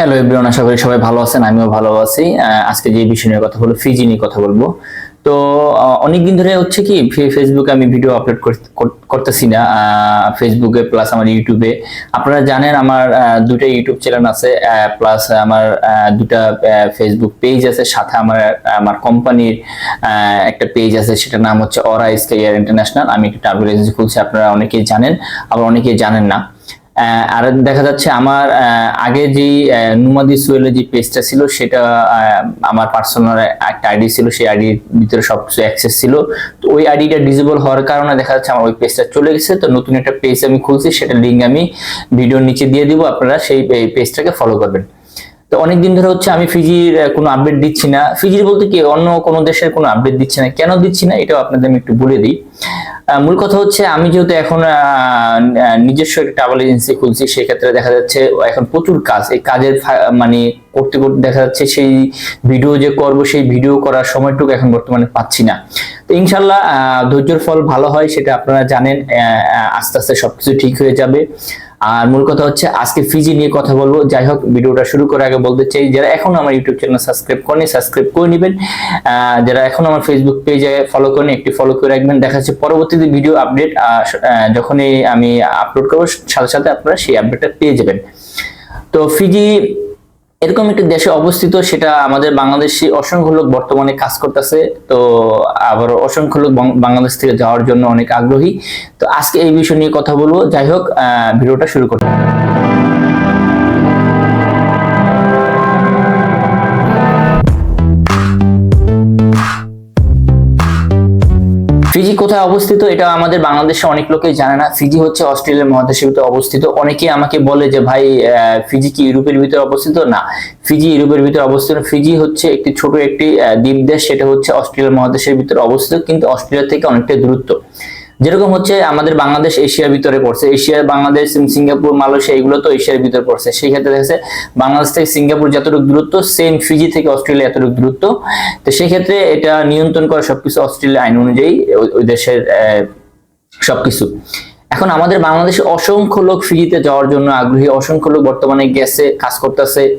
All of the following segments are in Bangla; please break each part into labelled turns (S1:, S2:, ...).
S1: হ্যালো এভরিওয়ান আশা করি সবাই ভালো আছেন, আমিও ভালো আছি। আজকে যে বিষয় নিয়ে কথা বলব ফিজি নিয়ে কথা বলব। তো অনেক দিন ধরে হচ্ছে কি ফেসবুকে আমি ভিডিও আপলোড করতেছি না। ফেসবুকে প্লাস আমার ইউটিউবে আপনারা জানেন আমার দুটা ইউটিউব চ্যানেল আছে প্লাস আমার দুটা ফেসবুক পেজ আছে। সাথে আমার আমার কোম্পানির একটা পেজ আছে, সেটার নাম হচ্ছে অরা স্কেয়ার ইন্টারন্যাশনাল আমি একটা ট্রাভেল এজেন্সি খুলছি, আপনারা অনেকেই জানেন। আবার অনেকেই জানেন না। আর দেখা যাচ্ছে আমার আগে যে নুমাদি সুয়েলের যে পেজটা ছিল, সেটা আমার পার্সোনাল একটা আইডি ছিল, সেই আইডির ভিতরে সব কিছু অ্যাক্সেস ছিল। তো ওই আইডিটা ডিজেবল হওয়ার কারণে দেখা যাচ্ছে আমার ওই পেজটা চলে গেছে। তো নতুন একটা পেজ আমি খুলছি, সেটা লিঙ্ক আমি ভিডিওর নিচে দিয়ে দিব। আপনারা সেই পেজটাকে ফলো করবেন। তো অনেকদিন ধরে হচ্ছে আমি ফিজির কোনো আপডেট দিচ্ছি না। ফিজির বলতে কি, অন্য কোনো দেশের কোনো আপডেট দিচ্ছি না। কেন দিচ্ছি না, এটাও আপনাদের আমি একটু বলে দিই। মূল কথা হচ্ছে, আমি যেহেতু এখন নিজস্ব একটা ট্রাভেল এজেন্সি খুলছি সেক্ষেত্রে দেখা যাচ্ছে এখন প্রচুর কাজ। এই কাজের মানে করতে করতে দেখা যাচ্ছে সেই ভিডিও যে করব, সেই ভিডিও করার সময়টুকু এখন বর্তমানে পাচ্ছি না। তো ইনশাল্লাহ ধৈর্যের ফল ভালো হয়, সেটা আপনারা জানেন। আস্তে আস্তে সবকিছু ঠিক হয়ে যাবে। আর মূল কথা হচ্ছে আজকে ফিজি নিয়ে কথা বলব। যাই হোক, ভিডিওটা শুরু করার আগে বলতে চাই, যারা এখন আমার ইউটিউব চ্যানেল সাবস্ক্রাইব করেনি সাবস্ক্রাইব করে নেবেন। যারা এখন আমার ফেসবুক পেজে ফলো করেনি, একটি ফলো করে রাখবেন। দেখা যাচ্ছে পরবর্তীতে ভিডিও আপডেট যখনই আমি আপলোড করব, সাথে সাথে আপনারা সেই আপডেটটা পেয়ে যাবেন। তো ফিজি এরকম একটি দেশে অবস্থিত, সেটা আমাদের বাংলাদেশি অসংখ্য লোক বর্তমানে কাজ করতেছে। তো আবার অসংখ্য লোক বাংলাদেশ থেকে যাওয়ার জন্য অনেক আগ্রহী। তো আজকে এই বিষয় নিয়ে কথা বলব। যাই হোক ভিডিওটা শুরু করতে ফিজি কোথায় অবস্থিত? এটা আমাদের বাংলাদেশে অনেক লোকেই জানে না। ফিজি হচ্ছে অস্ট্রেলিয়ার মহাদেশের ভিতরে অবস্থিত। অনেকে আমাকে বলে যে, ভাই ফিজি কি ইউরোপের ভিতরে অবস্থিত? না। ফিজি ইউরোপের ভিতরে অবস্থিত। ফিজি হচ্ছে একটি ছোট একটি দ্বীপ দেশ। সেটা হচ্ছে অস্ট্রেলিয়ার মহাদেশের ভিতরে অবস্থিত। কিন্তু অস্ট্রেলিয়া থেকে অনেকটা দূরত্ব। যেরকম হচ্ছে আমাদের বাংলাদেশ, এশিয়ার ভিতরে পড়ছে। এশিয়া, বাংলাদেশ সিঙ্গাপুর, মালয়েশিয়া এগুলো তো এশিয়ার ভিতরে পড়ছে। সেই ক্ষেত্রে দেখা বাংলাদেশ থেকে সিঙ্গাপুর যতটুকু দূরত্ব সেম ফিজি থেকে অস্ট্রেলিয়া এতটুকু দূরত্ব। তো সেই ক্ষেত্রে এটা নিয়ন্ত্রণ করে সবকিছু অস্ট্রেলিয়া আইন অনুযায়ী ওই- দেশের সবকিছু। এখন আমাদের বাংলাদেশে অসংখ্য লোক ফিজিতে যাওয়ার জন্য আগ্রহী, অসংখ্য লোক বর্তমানে গেছে, কাজ করতেছে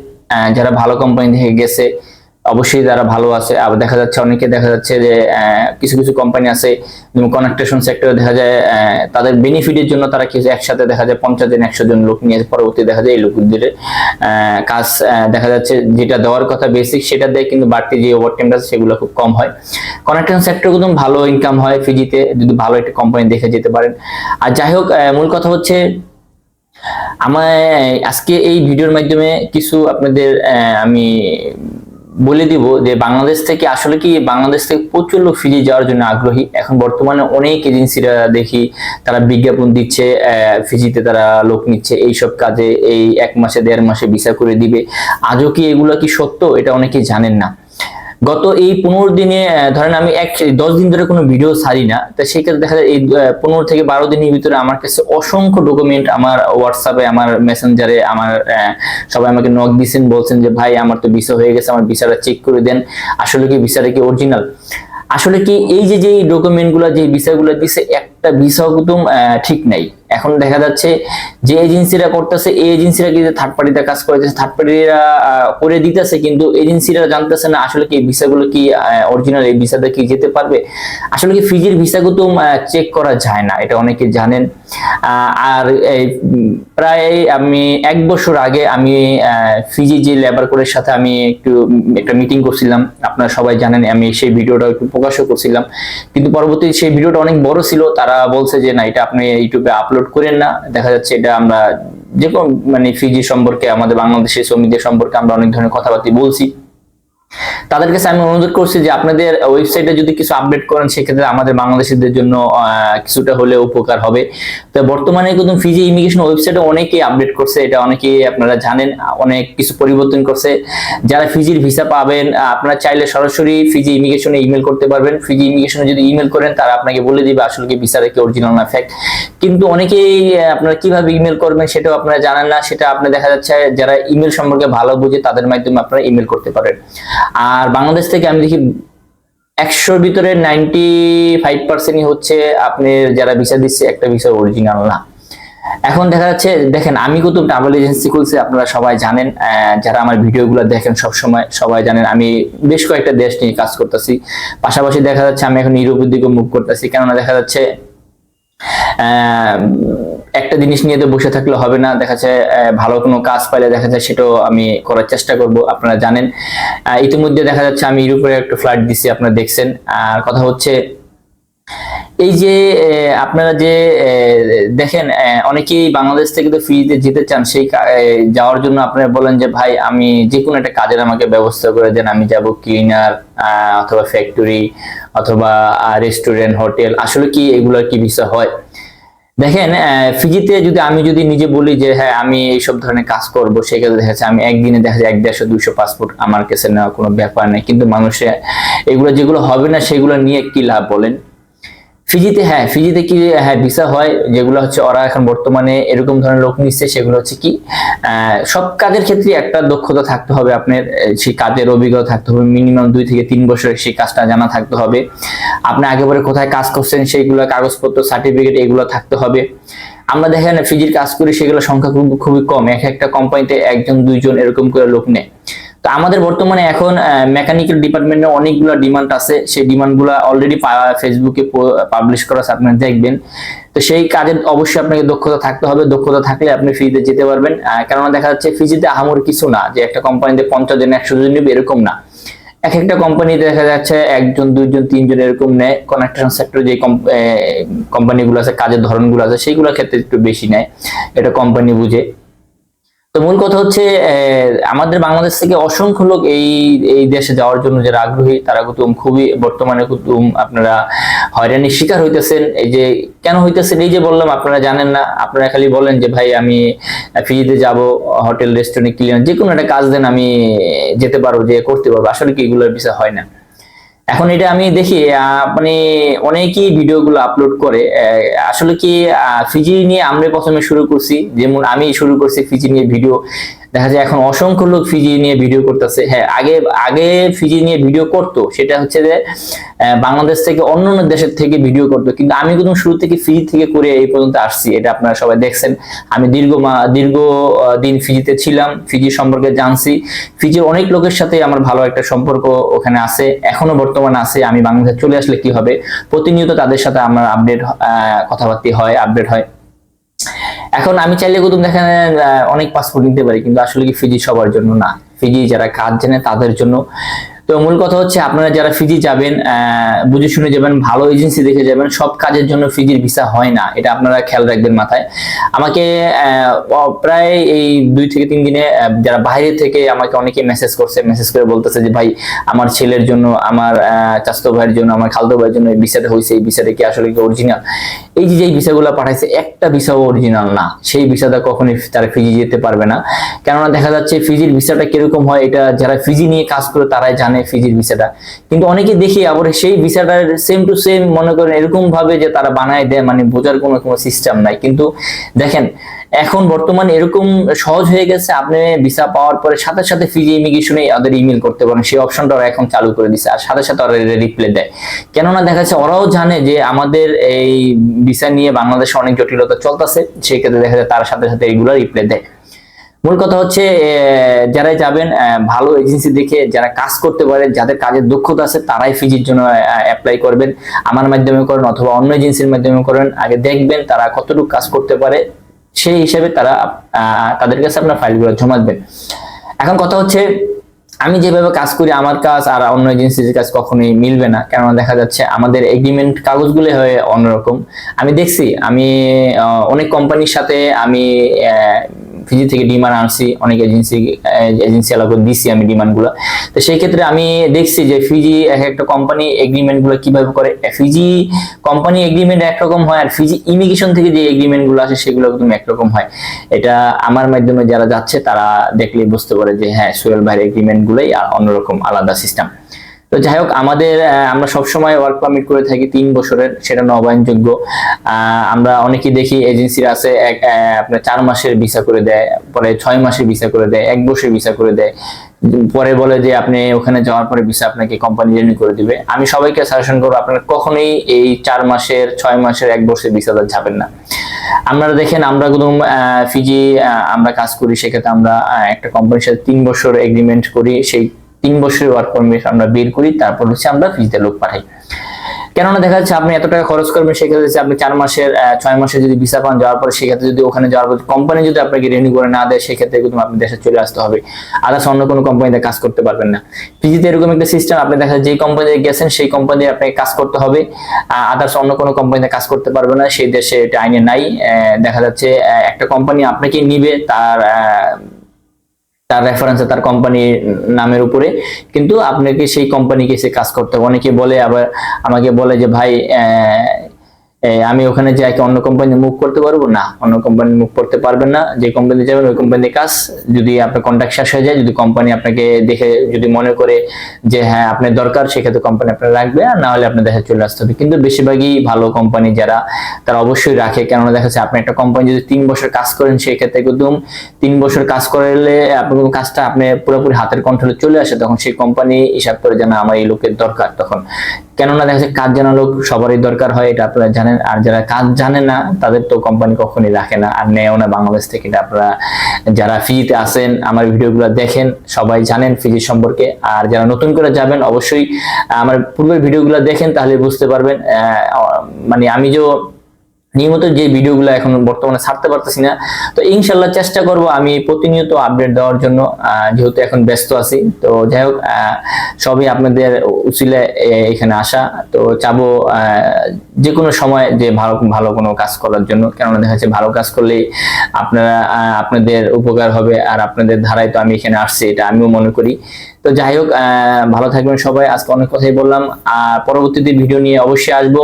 S1: যারা ভালো কোম্পানি থেকে গেছে। অবশ্যই যারা ভালো আছে। আবার দেখা যাচ্ছে অনেকে দেখা যাচ্ছে যে কিছু কিছু কোম্পানি আছে, যেমন কনেকট্রেশন সেক্টরে দেখা যায় তাদের বেনিফিটের জন্য তারা কিছু একসাথে দেখা যায় পঞ্চাশ জন, একশো জন লোক নিয়ে পরবর্তী দেখা যায় এই লোকদের কাজ দেখা যাচ্ছে যেটা দেওয়ার কথা বেসিক সেটা দেয়, কিন্তু বাড়তি যে ওভারটাইমটা আছে সেগুলো খুব কম হয়। কনেকট্রেশন সেক্টর কিন্তু ভালো ইনকাম হয় ফিজিতে যদি ভালো একটা কোম্পানি দেখে যেতে পারেন। আর যাই হোক মূল কথা হচ্ছে আমার আজকে এই ভিডিওর মাধ্যমে কিছু আপনাদের আমি বলে দিব যে বাংলাদেশ থেকে আসলে কি বাংলাদেশ থেকে প্রচুর লোক ফিজি যাওয়ার জন্য আগ্রহী? এখন বর্তমানে অনেক এজেন্সিরা দেখি তারা বিজ্ঞাপন দিচ্ছে ফিজিতে তারা লোক নিচ্ছে এই সব কাজে এই এক মাসে, দেড় মাসে ভিসা করে দিবে। আজও কি এগুলো কি সত্য? এটা অনেকেই জানেন না। গত এই পনেরো দিনে ধরেন আমি এক দশ দিন ধরে কোনো ভিডিও ছাড়ি না তা সেই ক্ষেত্রে দেখা যায় এই পনেরো থেকে বারো দিনের ভিতরে আমার কাছে অসংখ্য ডকুমেন্ট আমার হোয়াটসঅ্যাপে আমার মেসেঞ্জারে আমার সবাই আমাকে নক দিয়েছেন বলছেন যে ভাই আমার তো ভিসা হয়ে গেছে আমার ভিসাটা চেক করে দেন। আসলে কি ভিসাটা কি অরিজিনাল আসলে কি এই যে যে ডকুমেন্টগুলো যে ভিসাগুলো দিছে একটা ভিসাও আহ, ঠিক নাই। এখন দেখা যাচ্ছে যে এজেন্সিরা করতেছে, এই এজেন্সিরা কি থার্ড পার্টিতে কাজ করেছে থার্ড পার্টিরা করে দিতেছে, কিন্তু এজেন্সিরা জানতেছে না আসলে কি ভিসাগুলো কি অরিজিনাল এই ভিসাতে কি যেতে পারবে। আসলে কি ফিজির ভিসাগুলো তো চেক করা যায় না, এটা অনেকে জানেন। আর প্রায় আমি এক বছর আগে আমি ফিজি যে লেবার কোরের সাথে আমি একটু একটা মিটিং করছিলাম, আপনারা সবাই জানেন, আমি সেই ভিডিওটা একটু প্রকাশও করছিলাম। কিন্তু পরবর্তী সেই ভিডিওটা অনেক বড় ছিল, তারা বলছে যে না, এটা আপনি ইউটিউবে আপলোড করেন না। দেখা যাচ্ছে এটা আমরা যে কোনো মানে ফিজি সম্পর্কে, আমাদের বাংলাদেশের শ্রমিকদের সম্পর্কে আমরা অনেক ধরনের কথাবার্তা বলছি। তাদের কাছে আমি অনুরোধ করছি যে আপনাদের ওয়েবসাইটে যদি কিছু আপডেট করেন, সেক্ষেত্রে আমাদের বাংলাদেশিদের জন্য কিছুটা হলে উপকার হবে। তো বর্তমানে কিন্তু ফিজি ইমিগ্রেশন ওয়েবসাইটে অনেকেই আপডেট করছে, এটা অনেকেই আপনারা জানেন, অনেক কিছু পরিবর্তন করছে। যারা ফিজির ভিসা পাবেন আপনারা চাইলে সরাসরি ফিজি ইমিগ্রেশনে ইমেল করতে পারবেন। ফিজি ইমিগ্রেশনে যদি ইমেল করেন, তারা আপনাকে বলে দিবে আসলে কি ভিসাটা কি অরিজিনাল না ফ্যাক্ট কিন্তু অনেকেই আপনারা কীভাবে ইমেল করবেন সেটাও আপনারা জানেন না। সেটা আপনি দেখা যাচ্ছে, যারা ইমেল সম্পর্কে ভালো বুঝে তাদের মাধ্যমে আপনারা ইমেল করতে পারেন। আর বাংলাদেশ থেকে আমি দেখি একশোর ভিতরে নাইনটি ফাইভ পার্সেন্টই হচ্ছে আপনি যারা ভিসা দিচ্ছে একটা ভিসা অরিজিনাল না। এখন দেখা যাচ্ছে, দেখেন, আমি কত ট্রাভেল এজেন্সি খুলছি, আপনারা সবাই জানেন যারা আমার ভিডিওগুলো দেখেন সব সময় সবাই জানেন, আমি বেশ কয়েকটা দেশ নিয়ে কাজ করতেছি। পাশাপাশি দেখা যাচ্ছে আমি এখন ইউরোপের দিকে মুভ করতেছি, কেননা দেখা যাচ্ছে একটা জিনিস নিয়ে তো বসে থাকলে হবে না। দেখা যাচ্ছে ভালো কোনো কাজ পাইলে দেখা যায় সেটাও আমি করার চেষ্টা করব, আপনারা জানেন। ইতিমধ্যে দেখা যাচ্ছে আমি ইউরোপের একটা ফ্লাইট দিছি, আপনারা দেখছেন। আর কথা হচ্ছে এই যে আপনারা যে দেখেন অনেকেই বাংলাদেশ থেকে তো ফ্রিতে যেতে চান, সেই যাওয়ার জন্য আপনারা বলেন যে, ভাই, আমি যে কোনো একটা কাজের আমাকে ব্যবস্থা করে দেন। আমি যাব ক্লিনার অথবা ফ্যাক্টরি অথবা রেস্টুরেন্ট হোটেল আসলে কি এগুলোর কি বিষয় হয়? দেখেন ফিজিতে যদি আমি যদি নিজে বলি যে হ্যাঁ আমি এইসব ধরনের কাজ করব, সেক্ষেত্রে দেখা যাচ্ছে আমি একদিনে দেখা যায় এক দেড়শো, দুইশো পাসপোর্ট আমার কাছে নেওয়া কোনো ব্যাপার নেই। কিন্তু মানুষে এগুলো যেগুলো হবে না, সেগুলো নিয়ে কি লাভ বলেন? ফিজিতে হ্যাঁ ফিজিতে কি হ্যাঁ ভিসা হয়, যেগুলো হচ্ছে ওরা এখন বর্তমানে এরকম ধরনের লোক নিচ্ছে, সেগুলো হচ্ছে কি সব কাজের ক্ষেত্রে একটা দক্ষতা থাকতে হবে আপনার সেই কাজের অভিজ্ঞতা থাকতে হবে, মিনিমাম দুই থেকে তিন বছরের সেই কাজটা জানা থাকতে হবে। আপনি আগেবারে কোথায় কাজ করছেন, সেইগুলো কাগজপত্র সার্টিফিকেট এগুলো থাকতে হবে। আমরা দেখেন ফিজির কাজ করি সেগুলো সংখ্যা খুব, খুবই কম, এক একটা কোম্পানিতে একজন, দুইজন এরকম করে লোক নেয়। তো আমাদের বর্তমানে এখন মেকানিক্যাল ডিপার্টমেন্টে অনেকগুলো ডিমান্ড আছে। সেই ডিমান্ডগুলো অলরেডি ফেসবুকে পাবলিশ করা আছে, আপনারা দেখবেন। তো সেই কাজের অবশ্যই আপনাকে দক্ষতা থাকতে হবে। দক্ষতা থাকলে আপনি ফিজিতে যেতে পারবেন। কেননা দেখা যাচ্ছে ফিজিতে আহামর কিছু না, যে একটা কোম্পানিতে পঞ্চাশ জন, একশো জন নেবে, এরকম না। এক একটা কোম্পানিতে দেখা যাচ্ছে একজন, দুইজন, তিনজন এরকম নেয়। কনেকশন সেক্টর যে কোম্পানিগুলো আছে, কাজের ধরনগুলো আছে, সেইগুলোর ক্ষেত্রে একটু বেশি নেয়। এটা কোম্পানি বুঝে। তো মূল কথা হচ্ছে আমাদের বাংলাদেশ থেকে অসংখ্য লোক এই এই দেশে যাওয়ার জন্য যারা আগ্রহী, তারা কুতুম খুবই বর্তমানে কুতুম আপনারা হয়রানির শিকার হইতেছেন। এই যে কেন হইতেছেন? এই যে বললাম, আপনারা জানেন না। আপনারা খালি বলেন যে, ভাই, আমি ফ্রিতে যাব, হোটেল, রেস্টুরেন্ট ক্লিনার যে কোনো একটা কাজ দেন, আমি যেতে পারব, যে করতে পারব। আসলে কি এগুলোর বিষয় হয় না। এখন এটা আমি দেখি মানে অনেকেই ভিডিওগুলো আপলোড করে আসলে কি ফিজি নিয়ে আমরা প্রথমে শুরু করছি, যেমন আমি শুরু করছি ফিজি নিয়ে ভিডিও। দেখা যায় এখন অসংখ্য লোক ফিজি নিয়ে ভিডিও করতেছে। হ্যাঁ আগে আগে ফিজি নিয়ে ভিডিও করতো, সেটা হচ্ছে যে বাংলাদেশ থেকে অন্য অন্য দেশের থেকে ভিডিও করতো। কিন্তু আমি কিন্তু শুরু থেকে ফিজি থেকে করে এই পর্যন্ত আসছি, এটা আপনারা সবাই দেখছেন। আমি দীর্ঘ দীর্ঘ দিন ফিজিতে ছিলাম ফিজি সম্পর্কে জানছি। ফিজির অনেক লোকের সাথে আমার ভালো একটা সম্পর্ক ওখানে আছে, এখনও বর্তমানে আছে। আমি বাংলাদেশে চলে আসলে কি হবে? প্রতিনিয়ত তাদের সাথে আমার আপডেট কথাবার্তা হয় আপডেট হয়। এখন আমি চাইলে কুতুম দেখেন অনেক পাসপোর্ট নিতে পারি, কিন্তু আসলে কি ফিজি সবার জন্য না। ফিজি যারা কাজ জানে তাদের জন্য তো মূল কথা হচ্ছে আপনারা যারা ফিজি যাবেন বুঝে শুনে যাবেন, ভালো এজেন্সি দেখে যাবেন, সব কাজের জন্য ফিজির ভিসা হয় না, এটা আপনারা খেয়াল রাখবেন মাথায়। আমাকে প্রায় এই দুই থেকে তিন দিনে যারা বাইরে থেকে আমাকে অনেকে মেসেজ করছে মেসেজ করে বলতেছে যে, ভাই, আমার ছেলের জন্য, আমার চাচাতো ভাইয়ের জন্য, আমার খালতো ভাইয়ের জন্য এই ভিসাটা হয়েছে, এই ভিসাটা কি আসলে কি অরিজিনাল এই যে যেই ভিসাগুলো পাঠাইছে, একটা ভিসাও অরিজিনাল না, সেই ভিসাটা কখনোই তারা ফিজি যেতে পারবে না। কেননা দেখা যাচ্ছে ফিজির ভিসাটা কীরকম হয়, এটা যারা ফিজি নিয়ে কাজ করে, তারাই জানে ফিজির ভিসাটা। কিন্তু অনেকে দেখি আবার সেই ভিসাটার সেম টু সেম মনে করেন এরকম ভাবে যে তারা বানায় দেয় মানে বোঝার কোনো কোনো সিস্টেম নাই। কিন্তু দেখেন, এখন বর্তমানে এরকম সহজ হয়ে গেছে, আপনি ভিসা পাওয়ার পরে সাথে সাথে ফিজি ইমিগ্রেশনে ওদের ইমেল করতে পারেন, সেই অপশনটা ওরা এখন চালু করে দিছে। আর সাথে সাথে ওরা রিপ্লে দেয়। কেননা দেখা যাচ্ছে ওরাও জানে যে আমাদের এই ভিসা নিয়ে বাংলাদেশে অনেক জটিলতা চলতেছে সেই ক্ষেত্রে দেখা যায় তার সাথে সাথে এগুলো রিপ্লে দেয়। মূল কথা হচ্ছে যারাই যাবেন ভালো এজেন্সি দেখে যারা কাজ করতে পারে যাদের কাজের দক্ষতা আছে, তারাই ফিজির জন্য অ্যাপ্লাই করবেন। আমার মাধ্যমে করেন অথবা অন্য এজেন্সির মাধ্যমে করেন, আগে দেখবেন তারা কতটুকু কাজ করতে পারে, সেই হিসাবে তারা তাদের কাছে আপনার ফাইলগুলো জমা দেবেন এখন কথা হচ্ছে, আমি যেভাবে কাজ করি, আমার কাজ আর অন্য এজেন্সির কাজ কখনোই মিলবে না। কেননা দেখা যাচ্ছে, আমাদের এগ্রিমেন্ট কাগজগুলো হয় অন্যরকম। আমি দেখছি, আমি অনেক কোম্পানির সাথে আমি ফিজি থেকে ডিমান্ড আনছি, অনেক এজেন্সি এজেন্সি এলাকা দিছি আমি ডিমান্ডগুলো। তো সেই ক্ষেত্রে আমি দেখছি যে ফিজি এক একটা কোম্পানি এগ্রিমেন্টগুলো কীভাবে করে। ফিজি কোম্পানি এগ্রিমেন্ট একরকম হয় আর ফিজি ইমিগ্রেশন থেকে যে এগ্রিমেন্টগুলো আসে সেগুলো একদম একরকম হয়। এটা আমার মাধ্যমে যারা যাচ্ছে তারা দেখলেই বুঝতে পারে যে হ্যাঁ সোহেল ভাইয়ের এগ্রিমেন্ট গুলোই আর অন্যরকম আলাদা সিস্টেম তো যাই হোক, আমাদের আমরা সবসময় ওয়ার্ক পারমিট করে থাকি তিন বছরের, সেটা নবায়নযোগ্য। আমরা অনেকেই দেখি এজেন্সির আছে, এক আপনার চার মাসের ভিসা করে দেয়, পরে ছয় মাসের ভিসা করে দেয়, এক বছরের ভিসা করে দেয়। পরে বলে যে আপনি ওখানে যাওয়ার পরে ভিসা আপনাকে কোম্পানি রিনিউ করে দিবে। আমি সবাইকে সাজেশন করব, আপনারা কখনোই এই চার মাসের, ছয় মাসের, এক বছরের ভিসাটা যাবেন না। আপনারা দেখেন, আমরা একদম ফিজি আমরা কাজ করি, সেক্ষেত্রে আমরা একটা কোম্পানির সাথে তিন বছর এগ্রিমেন্ট করি, সেই তিন বছরের ওয়ার্ক পারমিট আমরা বের করি, তারপর হচ্ছে আমরা ফিজিতে লোক পাঠাই। কেননা দেখা যাচ্ছে আপনি এত টাকা খরচ করবেন, সেক্ষেত্রে হচ্ছে আপনি চার মাসের ছয় মাসের যদি ভিসা পান, যাওয়ার পরে সেক্ষেত্রে যদি ওখানে যাওয়ার পর কোম্পানি যদি আপনাকে রিনিউ করে না দেয়, সেক্ষেত্রে কিন্তু আপনি দেশে চলে আসতে হবে। আদার্স অন্য কোনো কোম্পানিতে কাজ করতে পারবেন না। পিজিতে এরকম একটা সিস্টেম আপনি দেখা যায় যেই কোম্পানিতে গেছেন, সেই কোম্পানি আপনাকে কাজ করতে হবে। আদার্স অন্য কোনো কোম্পানিতে কাজ করতে পারবে না, সেই দেশে এটা আইনে নাই। দেখা যাচ্ছে একটা কোম্পানি আপনাকে নিবে, তার তার রেফারেন্সে তার কোম্পানির নামের উপরে। কিন্তু আপনাকে সেই কোম্পানিকে সে কাজ করতে হবে। অনেকে বলে আবার, আমাকে বলে যে, ভাই আমি ওখানে কি অন্য কোম্পানি মুভ করতে পারব? না, অন্য কোম্পানি মুভ করতে পারবেন না। যে কোম্পানি যাবেন ওই কোম্পানির কাজ। যদি আপনার কন্ট্যাক্ট শেষ হয়ে যায়, যদি কোম্পানি আপনাকে দেখে, যদি মনে করে যে হ্যাঁ আপনার দরকার, সেক্ষেত্রে কোম্পানি আপনার রাখবে। আর না হলে আপনার দেখে চলে আসতে হবে। কিন্তু বেশিরভাগই ভালো কোম্পানি যারা, তারা অবশ্যই রাখে। কেননা দেখা যাচ্ছে, আপনি একটা কোম্পানি যদি তিন বছর কাজ করেন, সেক্ষেত্রে একদম তিন বছর কাজ করলে আপনার কাজটা আপনি পুরোপুরি হাতের কন্ট্রোলে চলে আসে। তখন সেই কোম্পানি হিসাব করে জানা আমার এই লোকের দরকার। তখন কেননা দেখা যাচ্ছে কাজ জানা লোক সবারই দরকার হয়, এটা আপনারা জানেন। আর যারা কাজ জানে না, তাদের তো কোম্পানি কখনই রাখে না। আর নেয়ও না বাংলাদেশ থেকে। এটা আপনারা যারা ফিজিতে আসেন আমার ভিডিওগুলো দেখেন, সবাই জানেন ফিজি সম্পর্কে। আর যারা নতুন করে যাবেন, অবশ্যই আমার পূর্বের ভিডিওগুলো দেখেন, তাহলে বুঝতে পারবেন মানে আমি যে নিয়মিত যে ভিডিওগুলো এখন বর্তমানে ছাড়তে পারতেছি না। তো ইনশাল্লাহ চেষ্টা করব আমি প্রতিনিয়ত আপডেট দেওয়ার জন্য যেহেতু এখন ব্যস্ত আছি। তো যাই হোক সবই আপনাদের উচিলে এখানে আসা। তো চাবো যে কোনো সময় যে ভালো ভালো কোনো কাজ করার জন্য, কেননা দেখা যাচ্ছে ভালো কাজ করলেই আপনারা আপনাদের উপকার হবে আর আপনাদের ধারায় তো আমি এখানে আসছি, এটা আমিও মনে করি। তো যাই হোক ভালো থাকবেন সবাই, আজকে অনেক কথাই বললাম। আর পরবর্তীতে ভিডিও নিয়ে অবশ্যই আসব।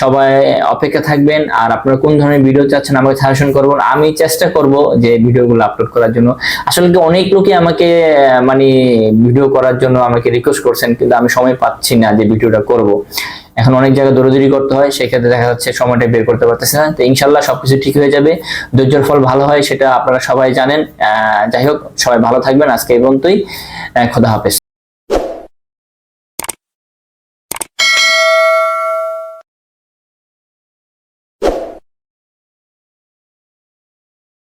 S1: সবাই অপেক্ষা থাকবেন আর আপনারা কোন ধরনের ভিডিও চাচ্ছেন আমাকে সাজেশন করবেন, আমি চেষ্টা করব যে ভিডিওগুলো আপলোড করার জন্য। আসলে কি অনেক লোকই আমাকে মানে ভিডিও করার জন্য আমাকে রিকোয়েস্ট করছেন, কিন্তু আমি সময় পাচ্ছি না যে ভিডিওটা করব। এখন অনেক জায়গায় দৌড়দৌড়ি করতে হয়, সেক্ষেত্রে দেখা যাচ্ছে সময়টা বের করতে পারতেছে না। তো ইনশাল্লাহ সবকিছু ঠিক হয়ে যাবে। ধৈর্যের ফল ভালো হয়, সেটা আপনারা সবাই জানেন। যাই হোক, সবাই ভালো থাকবেন। আজকে এই পর্যন্তই। খোদা হাফেজ।